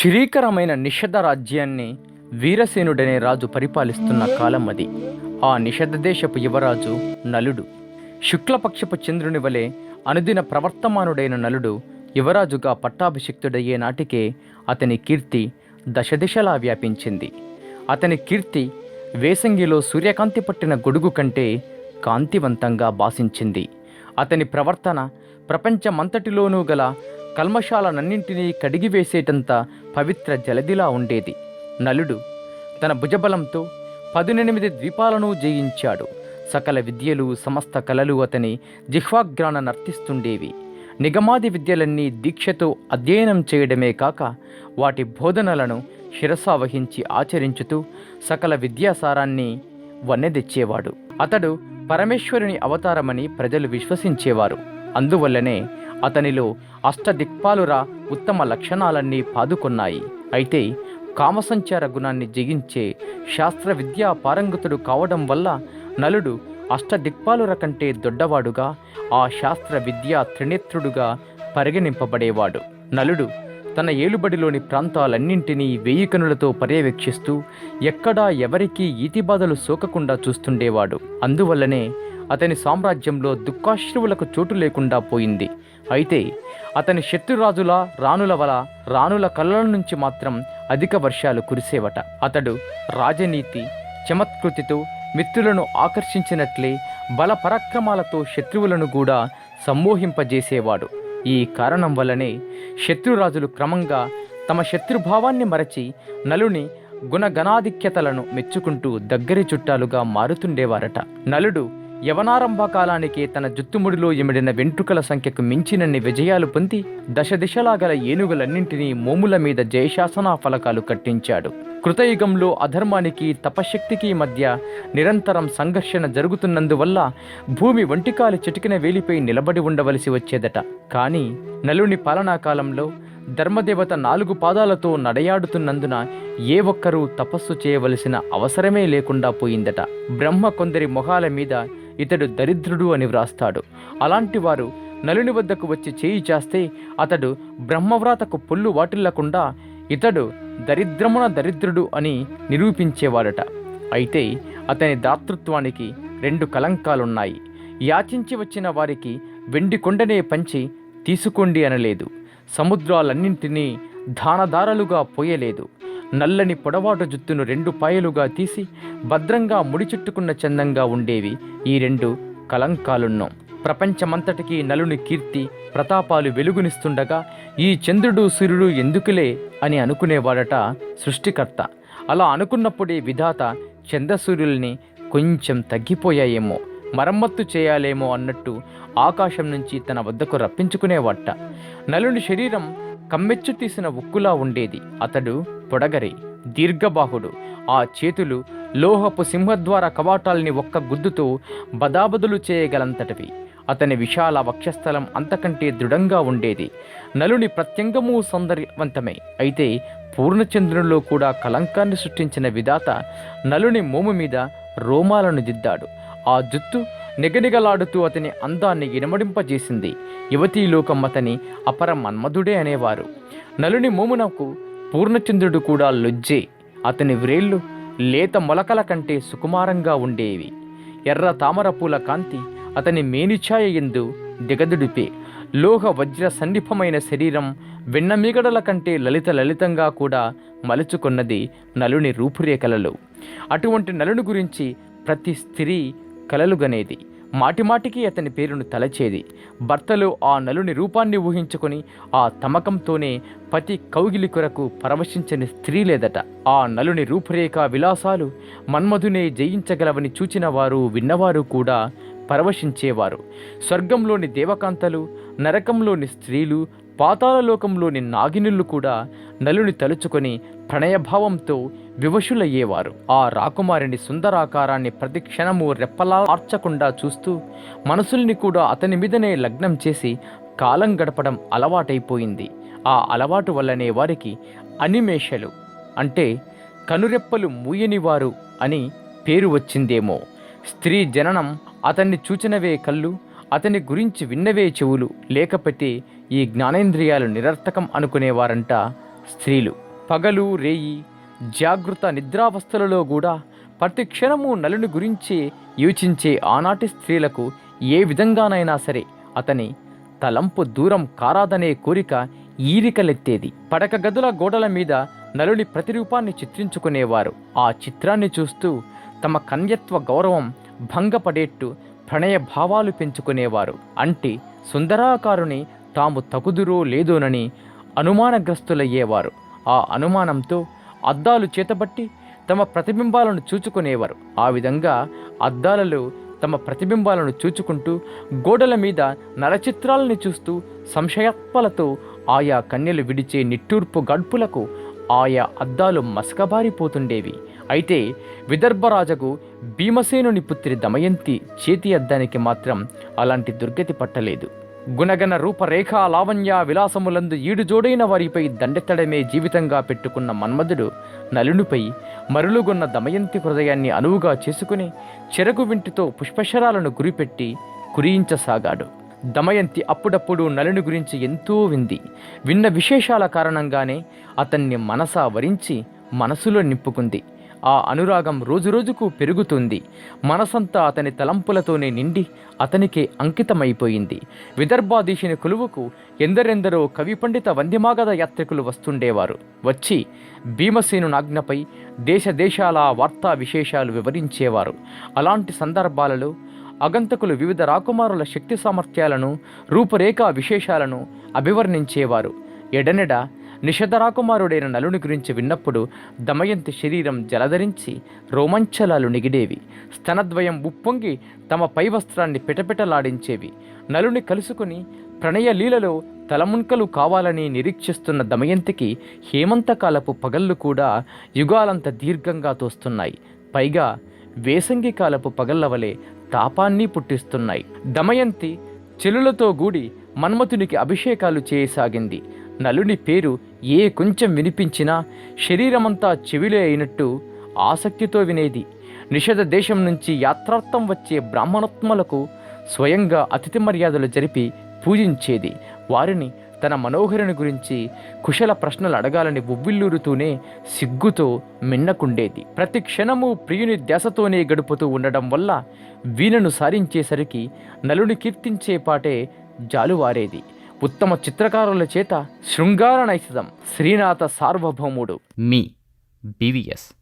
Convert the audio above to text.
శ్రీకరమైన నిషధ రాజ్యాన్ని వీరసేనుడనే రాజు పరిపాలిస్తున్న కాలం అది. ఆ నిషధ దేశపు యువరాజు నలుడు. శుక్లపక్షపు చంద్రుని వలె అనుదిన ప్రవర్తమానుడైన నలుడు యువరాజుగా పట్టాభిషిక్తుడయ్యే నాటికే అతని కీర్తి దశదిశలా వ్యాపించింది. అతని కీర్తి వేసంగిలో సూర్యకాంతి పట్టిన గొడుగు కంటే కాంతివంతంగా భాసించింది. అతని ప్రవర్తన ప్రపంచమంతటిలోనూ గల కల్మశాలనన్నింటినీ కడిగివేసేటంత పవిత్ర జలదిలా ఉండేది. నలుడు తన భుజబలంతో పదునెనిమిది ద్వీపాలను జయించాడు. సకల విద్యలు సమస్త కళలు అతని జిహ్వాగ్రాన నర్తిస్తుండేవి. నిగమాది విద్యలన్నీ దీక్షతో అధ్యయనం చేయడమే కాక వాటి బోధనలను శిరసావహించి ఆచరించుతూ సకల విద్యాసారాన్ని వన్నెదెచ్చేవాడు. అతడు పరమేశ్వరుని అవతారమని ప్రజలు విశ్వసించేవారు. అందువల్లనే అతనిలో అష్టదిక్పాలురా ఉత్తమ లక్షణాలన్నీ పాదుకొన్నాయి. అయితే కామసంచార గుణాన్ని జగించే శాస్త్ర విద్యా పారంగతుడు కావడం వల్ల నలుడు అష్టదిక్పాలుర కంటే దొడ్డవాడుగా ఆ శాస్త్ర విద్యా త్రినేత్రుడుగా పరిగణింపబడేవాడు. నలుడు తన ఏలుబడిలోని ప్రాంతాలన్నింటినీ వెయ్యి కనులతో పర్యవేక్షిస్తూ ఎక్కడా ఎవరికీ ఈతిబాధలు సోకకుండా చూస్తుండేవాడు. అందువల్లనే అతని సామ్రాజ్యంలో దుఃఖాశ్రువులకు చోటు లేకుండా పోయింది. అయితే అతని శత్రురాజుల రాణుల వల రాణుల కళ్ళ నుంచి మాత్రం అధిక వర్షాలు కురిసేవట. అతడు రాజనీతి చమత్కృతితో మిత్రులను ఆకర్షించినట్లే బల పరాక్రమాలతో శత్రువులను కూడా సమ్మోహింపజేసేవాడు. ఈ కారణం వల్లనే శత్రురాజులు క్రమంగా తమ శత్రుభావాన్ని మరచి నలుని గుణగణాధిక్యతలను మెచ్చుకుంటూ దగ్గరి చుట్టాలుగా మారుతుండేవారట. నలుడు యవనారంభ కాలానికే తన జుత్తుముడిలో ఎమిడిన వెంట్రుకల సంఖ్యకు మించినన్ని విజయాలు పొంది దశ దిశలాగల ఏనుగులన్నింటినీ మోముల మీద జయశాసన ఫలకాలు కట్టించాడు. కృతయుగంలో అధర్మానికి తపశక్తికి మధ్య నిరంతరం సంఘర్షణ జరుగుతున్నందువల్ల భూమి ఒంటికాలి చిటికిన వేలిపై నిలబడి ఉండవలసి వచ్చేదట. కానీ నలుని పాలనా కాలంలో ధర్మదేవత నాలుగు పాదాలతో నడయాడుతున్నందున ఏ ఒక్కరూ తపస్సు చేయవలసిన అవసరమే లేకుండా పోయిందట. బ్రహ్మ కొందరి మొహాల మీద ఇతడు దరిద్రుడు అని వ్రాస్తాడు. అలాంటి వారు నలుని వద్దకు వచ్చి చేయి చేస్తే అతడు బ్రహ్మవ్రాతకు పొల్లు వాటిల్లకుండా ఇతడు దరిద్రమున దరిద్రుడు అని నిరూపించేవాడట. అయితే అతని దాతృత్వానికి రెండు కలంకాలున్నాయి. యాచించి వచ్చిన వారికి వెండి కొండనే పంచి తీసుకోండి అనలేదు. సముద్రాలన్నింటినీ దానదారలుగా పోయలేదు. నల్లని పొడవాటు జుత్తును రెండు పాయలుగా తీసి భద్రంగా ముడిచుట్టుకున్న చందంగా ఉండేవి ఈ రెండు కలంకాలున్నో ప్రపంచమంతటికీ నలుని కీర్తి ప్రతాపాలు వెలుగునిస్తుండగా ఈ చంద్రుడు సూర్యుడు ఎందుకులే అని అనుకునేవాడట సృష్టికర్త. అలా అనుకున్నప్పుడే విధాత చంద్రసూర్యుల్ని కొంచెం తగ్గిపోయాయేమో మరమ్మత్తు చేయాలేమో అన్నట్టు ఆకాశం నుంచి తన వద్దకు రప్పించుకునేవాట. నలుని శరీరం కమ్మెచ్చు తీసిన ఉక్కులా ఉండేది. అతడు పొడగరి దీర్ఘబాహుడు. ఆ చేతులు లోహపు సింహద్వార కవాటాల్ని ఒక్క గుద్దుతో బదాబదులు చేయగలంతటివి. అతని విశాల వక్షస్థలం అంతకంటే దృఢంగా ఉండేది. నలుని ప్రత్యంగము సౌందర్యవంతమే. అయితే పూర్ణచంద్రునిలో కూడా కలంకాన్ని సృష్టించిన విధాత నలుని మోము మీద రోమాలను దిద్దాడు. ఆ జుత్తు నిగనిగలాడుతూ అతని అందాన్ని ఇనమడింపజేసింది. యువతీలోకం అతని అపర మన్మధుడే అనేవారు. నలుని మోమునకు పూర్ణచంద్రుడు కూడా లొజ్జే. అతని వ్రేళ్ళు లేత మొలకల కంటే సుకుమారంగా ఉండేవి. ఎర్ర తామరపూల కాంతి అతని మేనిఛాయ ఎందు దిగదుడిపే. లోహ వజ్ర సన్నిఫమైన శరీరం వెన్నమిగడల కంటే లలిత లలితంగా కూడా మలుచుకున్నది నలుని రూపురేఖలలో. అటువంటి నలుని గురించి ప్రతి స్త్రీ కలలుగనేది. మాటిమాటికి అతని పేరును తలచేది. భర్తలు ఆ నలుని రూపాన్ని ఊహించుకొని ఆ తమకంతోనే పతి కౌగిలి కొరకు పరవశించని స్త్రీ లేదట. ఆ నలుని రూపురేఖ విలాసాలు మన్మధునే జయించగలవని చూచిన వారు విన్నవారు కూడా పరవశించేవారు. స్వర్గంలోని దేవకాంతలు నరకంలోని స్త్రీలు పాతాళలోకంలోని నాగినులు కూడా నలుని తలుచుకొని ప్రణయభావంతో వివశులయ్యేవారు. ఆ రాకుమారిని సుందరాకారాన్ని ప్రతి క్షణము రెప్పలా ఆర్చకుండా చూస్తూ మనసుల్ని కూడా అతని మీదనే లగ్నం చేసి కాలం గడపడం అలవాటైపోయింది. ఆ అలవాటు వల్లనే వారికి అనిమేషలు అంటే కనురెప్పలు మూయనివారు అని పేరు వచ్చిందేమో. స్త్రీ జననం అతన్ని చూచినవే కళ్ళు అతని గురించి విన్నవే చెవులు. లేకపోతే ఈ జ్ఞానేంద్రియాలు నిరర్థకం అనుకునేవారంట స్త్రీలు. పగలు రేయి జాగృత నిద్రావస్థలలో కూడా ప్రతి క్షణము నలుని గురించి యోచించే ఆనాటి స్త్రీలకు ఏ విధంగానైనా సరే అతని తలంపు దూరం కారాదనే కోరిక ఈరికలెత్తేది. పడక గదుల గోడల మీద నలుని ప్రతిరూపాన్ని చిత్రించుకునేవారు. ఆ చిత్రాన్ని చూస్తూ తమ కన్యత్వ గౌరవం భంగపడేట్టు ప్రణయ భావాలు పెంచుకునేవారు. అంటే సుందరాకారుని తాము తగుదురో లేదోనని అనుమానగ్రస్తులయ్యేవారు. ఆ అనుమానంతో అద్దాలు చేతబట్టి తమ ప్రతిబింబాలను చూచుకునేవారు. ఆ విధంగా అద్దాలలో తమ ప్రతిబింబాలను చూచుకుంటూ గోడల మీద నరచిత్రాలని చూస్తూ సంశయాత్మలతో ఆయా కన్యలు విడిచే నిట్టూర్పు గడ్పులకు ఆయా అద్దాలు మసకబారిపోతుండేవి. అయితే విదర్భరాజకు భీమసేనుని పుత్రి దమయంతి చేతి అద్దానికి మాత్రం అలాంటి దుర్గతి పట్టలేదు. గుణగణ రూపరేఖ లావణ్య విలాసములందు ఈడుజోడైన వారిపై దండెత్తడమే జీవితంగా పెట్టుకున్న మన్మధుడు నలునిపై మరులుగొన్న దమయంతి హృదయాన్ని అనువుగా చేసుకుని చెరకు వింటితో పుష్పశరాలను గురిపెట్టి కురియించసాగాడు. దమయంతి అప్పుడప్పుడు నలుని గురించి ఎంతో వింది. విన్న విశేషాల కారణంగానే అతన్ని మనసా వరించి మనసులో నింపుకుంది. ఆ అనురాగం రోజురోజుకు పెరుగుతుంది. మనసంతా అతని తలంపులతోనే నిండి అతనికే అంకితమైపోయింది. విదర్భాధీశుని కొలువుకు ఎందరెందరో కవి పండిత వంద్యమాగధ యాత్రికులు వస్తుండేవారు. వచ్చి భీమసేను నాజ్ఞపై దేశదేశాల వార్తా విశేషాలు వివరించేవారు. అలాంటి సందర్భాలలో అగంతకులు వివిధ రాకుమారుల శక్తి సామర్థ్యాలను రూపురేఖ విశేషాలను అభివర్ణించేవారు. ఎడనెడ నిషధ రాకుమారుడైన నలుని గురించి విన్నప్పుడు దమయంతి శరీరం జలధరించి రోమంచలాలు నిగిడేవి. స్తనద్వయం ఉప్పొంగి తమ పై వస్త్రాన్ని పిటపిటలాడించేవి. నలుని కలుసుకుని ప్రణయ లీలలో తలమున్కలు కావాలని నిరీక్షిస్తున్న దమయంతికి హేమంతకాలపు పగళ్ళు కూడా యుగాలంత దీర్ఘంగా తోస్తున్నాయి. పైగా వేసంగి కాలపు పగళ్ళ వలె తాపాన్ని పుట్టిస్తున్నాయి. దమయంతి చెలులతో గూడి మన్మథునికి అభిషేకాలు చేయసాగింది. నలుని పేరు ఏ కొంచెం వినిపించినా శరీరమంతా చెవిలే అయినట్టు ఆసక్తితో వినేది. నిషధ దేశం నుంచి యాత్రార్థం వచ్చే బ్రాహ్మణోత్మలకు స్వయంగా అతిథి మర్యాదలు జరిపి పూజించేది. వారిని తన మనోహరుని గురించి కుశల ప్రశ్నలు అడగాలని ఉవ్విల్లూరుతూనే సిగ్గుతో మిన్నకుండేది. ప్రతి క్షణము ప్రియుని ధ్యాసతోనే గడుపుతూ ఉండడం వల్ల వీణను సారించేసరికి నలుని కీర్తించే పాటే జాలువారేది. ఉత్తమ చిత్రకారుల చేత శృంగార నైసిదం. శ్రీనాథ సార్వభౌముడు. మీ బీవీఎస్.